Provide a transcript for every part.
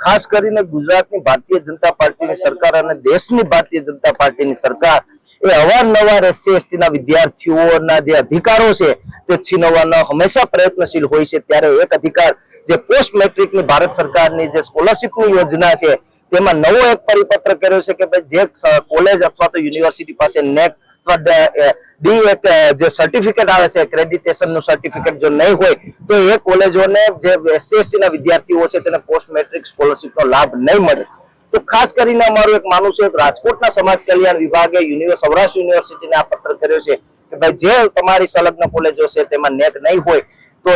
ખાસ કરીને ગુજરાતની ભારતીય જનતા પાર્ટીની સરકાર અને દેશની ભારતીય જનતા પાર્ટીની સરકાર એ અવારનવાર એસસી એસટી ના વિદ્યાર્થીઓના જે અધિકારો છે તે છીનવવાનો હંમેશા પ્રયત્નશીલ હોય છે. ત્યારે એક અધિકાર જે પોસ્ટ મેટ્રિકની ભારત સરકારની જે સ્કોલરશીપની યોજના છે, તેમાં નવો એક પરિપત્ર કર્યો છે કે ભાઈ જે કોલેજ અથવા તો યુનિવર્સિટી પાસે નેટ અથવા એક જે સર્ટિફિકેટ આવે છે ક્રેડિટેશનનું સર્ટિફિકેટ જો નહીં હોય, તો એ કોલેજોને જે એસસી ના વિદ્યાર્થીઓ છે, તેને પોસ્ટ મેટ્રિક સ્કોલરશીપ નો લાભ નહીં મળે. તો ખાસ કરીને અમારું એક માનવું છે રાજકોટના સમાજ કલ્યાણ વિભાગે યુનિવર્સ સૌરાષ્ટ્ર યુનિવર્સિટીને આ પત્ર કર્યો છે કે ભાઈ, જે તમારી સંલગ્ન કોલેજો છે, તેમાં નેટ નહીં હોય, તો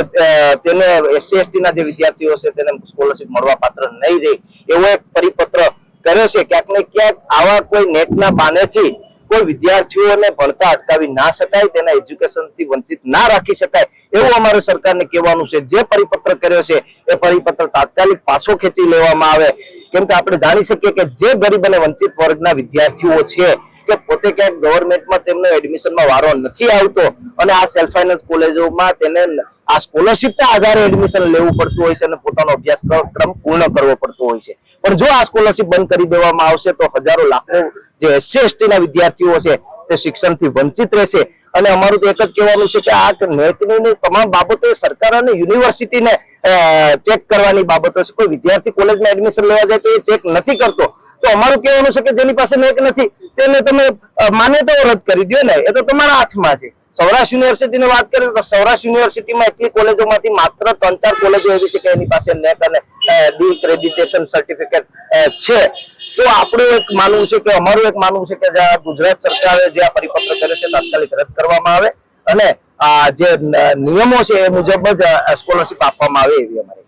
તેને એસસી એસટી ના જે વિદ્યાર્થીઓ છે, તેને સ્કોલરશીપ મળવા પાત્ર નહીં રહે. એવો એક પરિપત્ર કર્યો છે, ક્યાંક ને ક્યાંક આવા કોઈ નેટના બાનેથી કોઈ વિદ્યાર્થીઓને ભણતા અટકાવી ના શકાય, તેના એજ્યુકેશનથી વંચિત ના રાખી શકાય, એવું અમારે સરકારને કહેવાનું છે. જે પરિપત્ર કર્યો છે, એ પરિપત્ર તાત્કાલિક પાછો ખેંચી લેવામાં આવે. કેમ કે આપણે જાણી શકીએ કે જે ગરીબ અને વંચિત વર્ગના વિદ્યાર્થીઓ છે, કે પોતે ક્યાંક ગવર્મેન્ટમાં તેમનો એડમિશનમાં વારો નથી આવતો અને આ સેલ્ફ ફાઇનાન્સ કોલેજોમાં તેને આ સ્કોલરશીપના આધારે એડમિશન લેવું પડતું હોય છે અને પોતાનો અભ્યાસક્રમ પૂર્ણ કરવો પડતો હોય છે. પણ જો આ સ્કોલરશીપ બંધ કરી દેવામાં આવશે, તો હજારો લાખો જે એસસી ના વિદ્યાર્થીઓ છે, તે શિક્ષણથી વંચિત રહેશે. અને અમારું તો એક જ કહેવાનું છે કે આ નેટની તમામ બાબતો સરકાર અને યુનિવર્સિટીને ચેક કરવાની બાબતો છે. કોઈ વિદ્યાર્થી કોલેજમાં એડમિશન લેવા જાય તો એ ચેક નથી કરતો. તો અમારું કહેવાનું છે કે જેની પાસે નેટ નથી, તેને તમે માન્યતાઓ રદ કરી દો ને. એ તો તમારા હાથમાં છે. સૌરાષ્ટ્ર યુનિવર્સિટીની વાત કરીએ તો સૌરાષ્ટ્ર યુનિવર્સિટીમાં એટલી કોલેજોમાંથી માત્ર ત્રણ ચાર કોલેજો એવી છે કે એની પાસે નેટ અને ડી ક્રેડિટેશન સર્ટિફિકેટ છે. તો આપણું એક માનવું છે કે અમારું એક માનવું છે કે ગુજરાત સરકારે જે આ પરિપત્ર કર્યો છે, તાત્કાલિક રદ કરવામાં આવે અને આ જે નિયમો છે એ મુજબ જ સ્કોલરશીપ આપવામાં આવે એવી અમારી